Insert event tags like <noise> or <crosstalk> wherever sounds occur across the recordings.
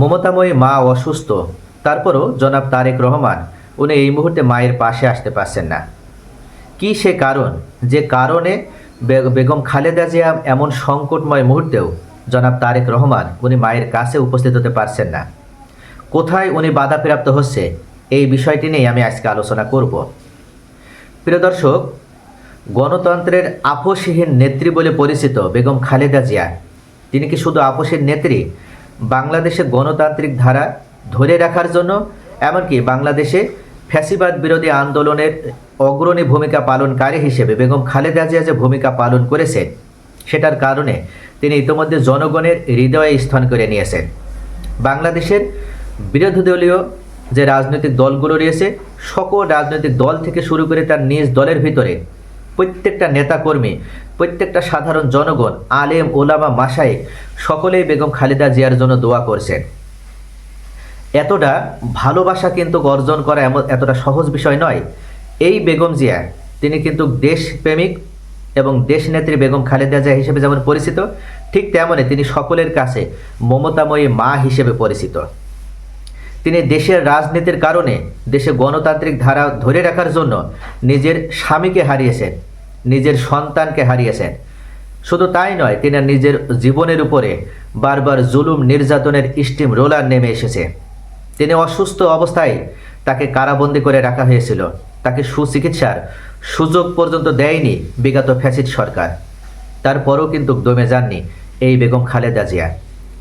মমতাময়ী মা অসুস্থ। তারপরও জনাব তারেক রহমান, উনি এই মুহূর্তে মায়ের পাশে আসতে পারছেন না। কি সে কারণ? যে কারণে বেগম খালেদা জিয়া এমন সংকটময় মুহূর্তেও জনাব তারেক রহমান উনি মায়ের কাছে উপস্থিত হতে পারছেন না। কোথায় উনি বাধাপ্রাপ্ত হচ্ছে, এই বিষয়টি নিয়ে আমি আজকে আলোচনা করব। প্রিয় দর্শক, গণতন্ত্রের আপোষহীন নেত্রী বলে পরিচিত বেগম খালেদা জিয়া, তিনি কি শুধু আপোষের নেত্রী বাংলাদেশে গণতান্ত্রিক ধারা ধরে রাখার জন্য, এমনকি বাংলাদেশে ফ্যাসিবাদ বিরোধী আন্দোলনের অগ্রণী ভূমিকা পালনকারী হিসেবে বেগম খালেদা জিয়া যে ভূমিকা পালন করেছেন, সেটার কারণে তিনি ইতোমধ্যে জনগণের হৃদয়ে স্থান করে নিয়েছেন। বাংলাদেশের বিরোধী দলীয় যে রাজনৈতিক দলগুলো রয়েছে, সকল রাজনৈতিক দল থেকে শুরু করে তার নিজ দলের ভিতরে প্রত্যেকটা নেতাকর্মী, প্রত্যেকটা সাধারণ জনগণ, আলেম, ওলামা মাসাই সকলেই বেগম খালেদা জিয়ার জন্য দোয়া করছেন। এতটা ভালোবাসা কিন্তু অর্জন করা এমন এতটা সহজ বিষয় নয়। এই বেগম জিয়া, তিনি কিন্তু দেশপ্রেমিক এবং দেশনেত্রী বেগম খালেদা জিয়া হিসেবে যেমন পরিচিত, ঠিক তেমনই তিনি সকলের কাছে মমতাময়ী মা হিসেবে পরিচিত। তিনি দেশের রাজনীতির কারণে, দেশে গণতান্ত্রিক ধারা ধরে রাখার জন্য নিজের স্বামীকে হারিয়েছেন। নিজের সন্তানকে হারিয়েছেন। শুধু তাই নয়, তিনি নিজের জীবনের উপরে বারবার জুলুম, নির্যাতনের স্টিম রোলার নেমে এসেছে। তিনি অসুস্থ অবস্থায় তাকে কারাবন্দি করে রাখা হয়েছিল। তাকে সুচিকিৎসার সুযোগ পর্যন্ত দেয়নি বিগত ফ্যাসিড সরকার। তারপরও কিন্তু দমে যাননি এই বেগম খালেদা জিয়া।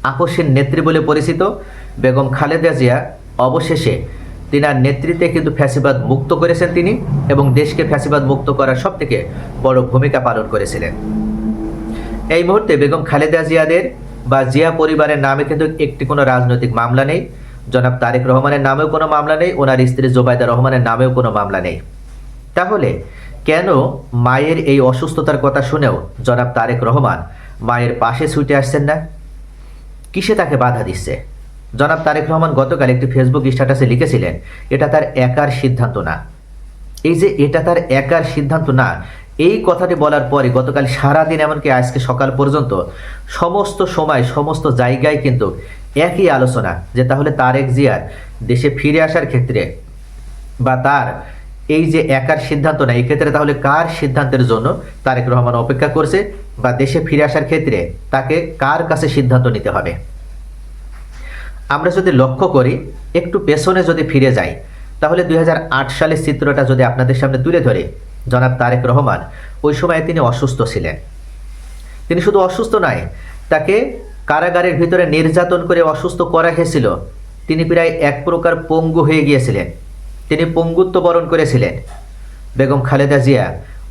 আপোষের নেত্রী বলে পরিচিত বেগম খালেদা জিয়া অবশেষে তিনার নেতৃত্বে কিন্তু ফ্যাসিবাদ মুক্ত করেছেন তিনি এবং দেশকে ফ্যাসিবাদ মুক্ত করার সব থেকে বড় ভূমিকা পালন করেছিলেন। এই মুহূর্তে বেগম খালেদা জিয়াদের বা জিয়া পরিবারের নামে কিন্তু একটি কোনো রাজনৈতিক মামলা নেই। জনাব তারেক রহমানের নামেও কোনো মামলা নেই, ওনার স্ত্রী জোবায়দা রহমানের নামেও কোনো মামলা নেই। তাহলে কেন মায়ের এই অসুস্থতার কথা শুনেও জনাব তারেক রহমান মায়ের পাশে ছুটে আসছেন না? কিসে তাকে বাধা দিচ্ছে? জনাব তারেক রহমান গতকাল একটি ফেসবুক স্ট্যাটাসে লিখেছিলেন, এটা তার একার সিদ্ধান্ত না। এই যে এটা তার একার সিদ্ধান্ত না, এই কথাটি বলার পরে গতকাল সারাদিন এমনকি আজকে সকাল পর্যন্ত সমস্ত সময়, সমস্ত জায়গায় কিন্তু একই আলোচনা যে তাহলে তারেক জিয়ার দেশে ফিরে আসার ক্ষেত্রে বা তার এই যে একার সিদ্ধান্ত না এই ক্ষেত্রে তাহলে কার সিদ্ধান্তের জন্য তারেক রহমান অপেক্ষা করছে বা দেশে ফিরে আসার ক্ষেত্রে তাকে কার কাছে সিদ্ধান্ত নিতে হবে? আমরা যদি লক্ষ্য করি, একটু পেছনে যদি ফিরে যাই, তাহলে দুই হাজার আট সালের চিত্রটা যদি আপনাদের সামনে তুলে ধরে, জনাব তারেক রহমান, ওই সময় তিনি অসুস্থ ছিলেন। তিনি শুধু অসুস্থ নয়, তাকে কারাগারের ভিতরে নির্যাতন করে অসুস্থ করা হয়েছিল। তিনি প্রায় এক প্রকার পঙ্গু হয়ে গিয়েছিলেন। তিনি পঙ্গুত্ব বরণ করেছিলেন। বেগম খালেদা জিয়া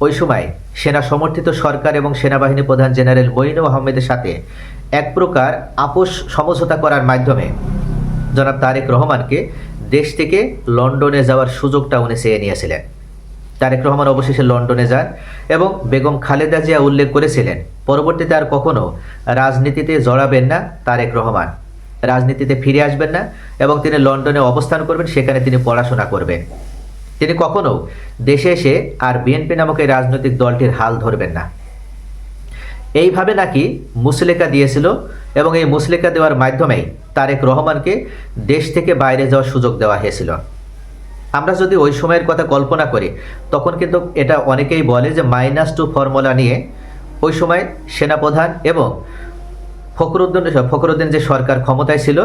ওই সময় সেনা সমর্থিত সরকার এবং সেনাবাহিনী প্রধান জেনারেল মঈনু আহমেদের সাথে এক প্রকার আপোষ সমঝোতা করার মাধ্যমে জনাব তারেক রহমানকে দেশ থেকে লন্ডনে যাওয়ার সুযোগটা উনি চেয়ে নিয়েছিলেন। তারেক রহমান অবশেষে লন্ডনে যান এবং বেগম খালেদা জিয়া উল্লেখ করেছিলেন, পরবর্তীতে আর কখনো রাজনীতিতে জড়াবেন না তারেক রহমান। রাজনীতিতে ফিরে আসবেন না এবং তিনি লন্ডনে অবস্থান করবেন, সেখানে তিনি পড়াশোনা করবেন। তিনি কখনো দেশে এসে আর বিএনপি নামক এই রাজনৈতিক দলটির হাল ধরবেন না। এইভাবে নাকি মুসলেকা দিয়েছিল এবং এই মুসলেকা দেওয়ার মাধ্যমেই তারেক রহমানকে দেশ থেকে বাইরে যাওয়ার সুযোগ দেওয়া হয়েছিল। আমরা যদি ওই সময়ের কথা কল্পনা করি, তখন কিন্তু এটা অনেকেই বলে যে মাইনাস টু ফর্মুলা নিয়ে ওই সময় সেনাপ্রধান এবং ফখরুদ্দিন ফখরুদ্দিন যে সরকার ক্ষমতায় ছিল,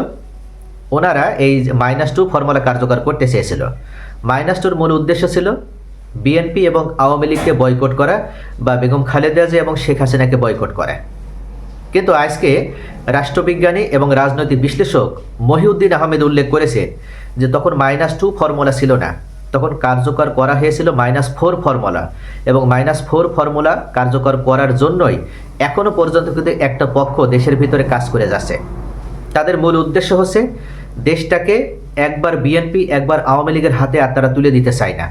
ওনারা এই মাইনাস টু ফর্মুলা কার্যকর করতে চেয়েছিল। মাইনাস টুর মূল উদ্দেশ্য ছিল বিএনপি এবং আওয়ামী লীগকে বয়কট করা বা বেগম খালেদা জিয়া এবং শেখ হাসিনাকে বয়কট করা। কিন্তু আজকে রাষ্ট্রবিজ্ঞানী এবং রাজনৈতিক বিশ্লেষক মহিউদ্দিন আহমেদ উল্লেখ করেছে যে তখন মাইনাস টু ফর্মুলা ছিল না। তখন কার্যকর করা হয়েছিল মাইনাস ফোর ফর্মুলা এবং মাইনাস ফোর ফর্মুলা কার্যকর করার জন্যই এখনও পর্যন্ত কিন্তু একটা পক্ষ দেশের ভিতরে কাজ করে যাচ্ছে। তাদের মূল উদ্দেশ্য হচ্ছে দেশটাকে একবার বিএনপি, একবার আওয়ামী লীগের হাতে আর তারা তুলে দিতে চায় না।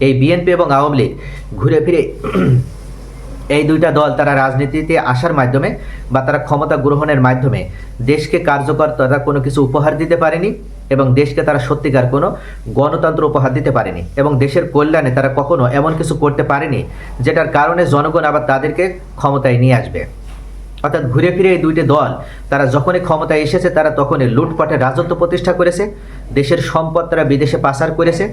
এই বিএনপি এবং আওয়ামী লীগ ঘুরে ফিরে <clears throat> এই দুইটা দল তারা রাজনীতিতে আসার মাধ্যমে বা তারা ক্ষমতা গ্রহণের মাধ্যমে দেশকে কার্যকর তারা কোনো কিছু উপহার দিতে পারেনি এবং দেশকে তারা সত্যিকার কোনো গণতন্ত্র উপহার দিতে পারেনি এবং দেশের কল্যাণে তারা কখনো এমন কিছু করতে পারেনি যেটার কারণে জনগণ আবার তাদেরকে ক্ষমতায় নিয়ে আসবে। অর্থাৎ ঘুরে ফিরে এই দুইটি দল, তারা যখনই ক্ষমতায় এসেছে, তারা তখনই লুটপাটের রাজত্ব প্রতিষ্ঠা করেছে, দেশের সম্পদ তারা বিদেশে পাচার করেছে।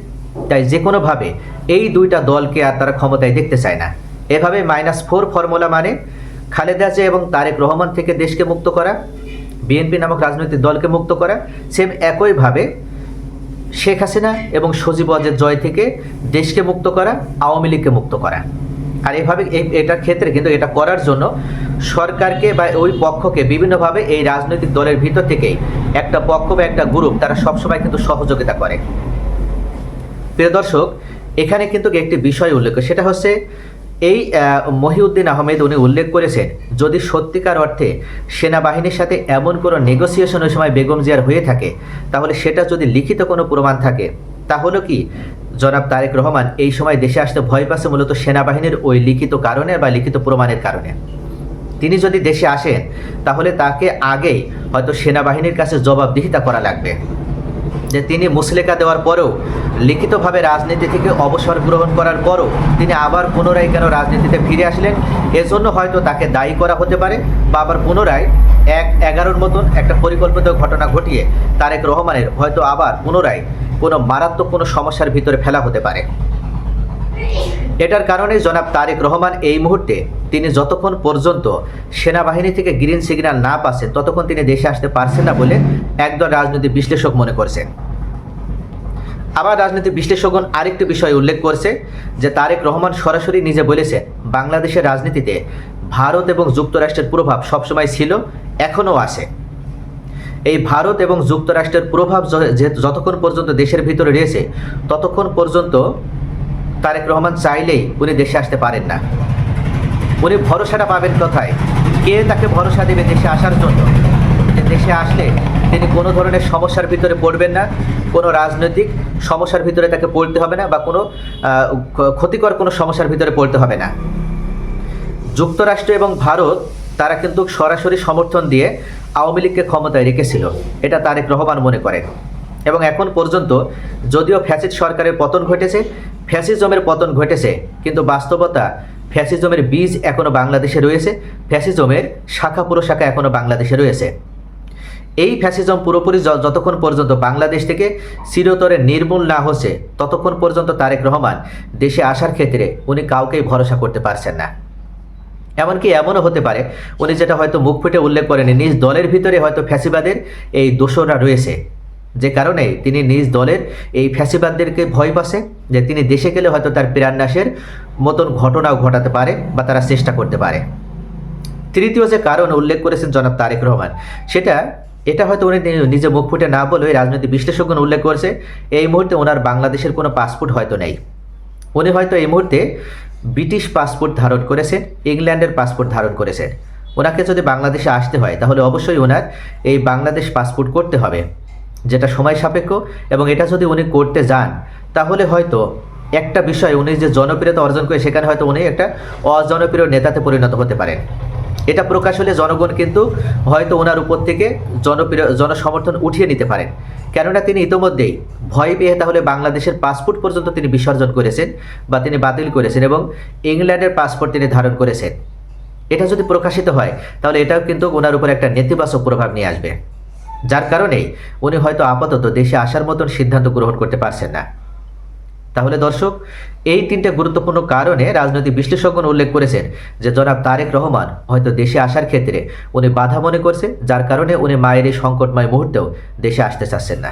তাই যে কোনোভাবে এই দুইটা দলকে আর তারা ক্ষমতায় দেখতে চায় না। এভাবে মাইনাস ফোর ফর্মুলা মানে খালেদা জিয়া এবং তারেক রহমান থেকে দেশকে মুক্ত করা, বিএনপি নামক রাজনৈতিক দলকে মুক্ত করা, সেম একইভাবে শেখ হাসিনা এবং সজীব ওয়াজের জয় থেকে দেশকে মুক্ত করা, আওয়ামী লীগকে মুক্ত করা। আর এভাবে এটার ক্ষেত্রে কিন্তু এটা করার জন্য সরকারকে বা ওই পক্ষকে বিভিন্নভাবে এই রাজনৈতিক দলের ভিতর থেকেই একটা পক্ষ বা একটা গ্রুপ তারা সবসময় কিন্তু সহযোগিতা করে। প্রিয় দর্শক, এখানে কিন্তু একটি বিষয় উল্লেখ, সেটা হচ্ছে এই মহিউদ্দিন আহমেদ উনি উল্লেখ করেছেন, যদি সত্যিকার অর্থে সেনাবাহিনীর সাথে এমন কোনো নেগোসিয়েশন ওই সময় বেগম জিয়ার হয়ে থাকে, তাহলে সেটা যদি লিখিত কোনো প্রমাণ থাকে, তাহলে কি জনাব তারেক রহমান এই সময় দেশে আসতে ভয় পাচ্ছে মূলত সেনাবাহিনীর ওই লিখিত কারণে বা লিখিত প্রমাণের কারণে? তিনি যদি দেশে আসেন, তাহলে তাকে আগেই হয়তো সেনাবাহিনীর কাছে জবাবদিহিতা করা লাগবে। যে তিনি মুসলেকা দেওয়ার পরেও লিখিতভাবে রাজনীতি থেকে অবসর গ্রহণ করার পরও তিনি আবার পুনরায় কেন রাজনীতিতে ফিরে আসলেন, এজন্য হয়তো তাকে দায়ী করা হতে পারে বা আবার পুনরায় এক এগারোর মতন একটা পরিকল্পিত ঘটনা ঘটিয়ে তারেক রহমানের হয়তো আবার পুনরায় কোনো মারাত্মক কোনো সমস্যার ভিতরে ফেলা হতে পারে। এটার কারণে জনাব তারেক রহমান এই মুহূর্তে তিনি যতক্ষণ পর্যন্ত সেনাবাহিনী থেকে গ্রিন সিগন্যাল না পাচ্ছেন ততক্ষণ তিনি দেশে আসতে পারছেন না বলে একদল রাজনৈতিক বিশ্লেষক মনে করছেন আবার রাজনৈতিক বিশ্লেষকগণ আরেকটি বিষয় উল্লেখ করছে যে তারেক রহমান সরাসরি নিজে বলেছেন বাংলাদেশের রাজনীতিতে ভারত এবং যুক্তরাষ্ট্রের প্রভাব সবসময় ছিল, এখনও আছে। এই ভারত এবং যুক্তরাষ্ট্রের প্রভাব যতক্ষণ পর্যন্ত দেশের ভিতরে রয়েছে, ততক্ষণ পর্যন্ত তারেক রহমান চাইলেই উনি দেশে আসতে পারেন না। উনি ভরসাটা পাবেন কোথায়? কে তাকে ভরসা দেবে দেশে আসার জন্য? দেশে আসলে তিনি কোনো ধরনের সমস্যার ভিতরে পড়বেন না, কোনো রাজনৈতিক সমস্যার ভিতরে তাকে পড়তে হবে না বা কোনো ক্ষতিকর কোনো সমস্যার ভিতরে পড়তে হবে না। যুক্তরাষ্ট্র এবং ভারত, তারা কিন্তু সরাসরি সমর্থন দিয়ে আওয়ামী লীগকে ক্ষমতায় রেখেছিল। এটা তারেক রহমান মনে করেন। এবং এখন পর্যন্ত যদিও ফ্যাসিড সরকারের পতন ঘটেছে, ফ্যাসিজমের পতন ঘটেছে, কিন্তু বাস্তবতা ফ্যাসিজমের বীজ এখনও বাংলাদেশে রয়েছে, ফ্যাসিজমের শাখা প্রশাখা এখনও বাংলাদেশে রয়েছে। এই ফ্যাসিজম পুরোপুরি যতক্ষণ পর্যন্ত বাংলাদেশ থেকে চিরতরে নির্মূল না হচ্ছে, ততক্ষণ পর্যন্ত তারেক রহমান দেশে আসার ক্ষেত্রে উনি কাউকেই ভরসা করতে পারছেন না। এমনকি এমনও হতে পারে, উনি যেটা হয়তো মুখ ফুটে উল্লেখ করেনি নিজ দলের ভিতরে হয়তো ফ্যাসিবাদের এই দোষরা রয়েছে। যে কারণে তিনি নিজ দলের এই ফ্যাসিবাদদেরকে ভয় পাচ্ছে যে তিনি দেশে গেলে হয়তো তার প্রাণনাশের মতন ঘটনাও ঘটাতে পারে বা তারা চেষ্টা করতে পারে। তৃতীয় যে কারণ উল্লেখ করেছেন জনাব তারেক রহমান, সেটা, এটা হয়তো উনি নিজে মুখ ফুটে না বলে রাজনৈতিক বিশ্লেষকগণ উল্লেখ করেছে, এই মুহূর্তে ওনার বাংলাদেশের কোনো পাসপোর্ট হয়তো নেই। উনি হয়তো এই মুহূর্তে ব্রিটিশ পাসপোর্ট ধারণ করেছেন, ইংল্যান্ডের পাসপোর্ট ধারণ করেছেন। ওনাকে যদি বাংলাদেশে আসতে হয়, তাহলে অবশ্যই ওনার এই বাংলাদেশ পাসপোর্ট করতে হবে। যেটা সময় সাপেক্ষ এবং এটা যদি উনি করতে যান, তাহলে হয়তো একটা বিষয় উনি যে জনপ্রিয়তা অর্জন করে, সেখানে হয়তো উনি একটা অজনপ্রিয় নেতাতে পরিণত হতে পারেন। এটা প্রকাশ হলে জনগণ কিন্তু হয়তো ওনার উপর থেকে জনপ্রিয়, জনসমর্থন উঠিয়ে নিতে পারেন। কেননা তিনি ইতোমধ্যেই ভয় পেয়ে তাহলে বাংলাদেশের পাসপোর্ট পর্যন্ত তিনি বিসর্জন করেছেন বা তিনি বাতিল করেছেন এবং ইংল্যান্ডের পাসপোর্ট তিনি ধারণ করেছেন। এটা যদি প্রকাশিত হয়, তাহলে এটাও কিন্তু ওনার উপর একটা নেতিবাচক প্রভাব নিয়ে আসবে। যার কারণেই উনি হয়তো আপাতত দেশে আসার মতন সিদ্ধান্ত গ্রহণ করতে পারছেন না। তাহলে দর্শক, এই তিনটে গুরুত্বপূর্ণ কারণে রাজনৈতিক বিশ্লেষকগণ উল্লেখ করেছেন যে জনাব তারেক রহমান হয়তো দেশে আসার ক্ষেত্রে উনি বাধা মনে করছে, যার কারণে উনি মায়ের এই সংকটময় মুহূর্তেও দেশে আসতে চাচ্ছেন না।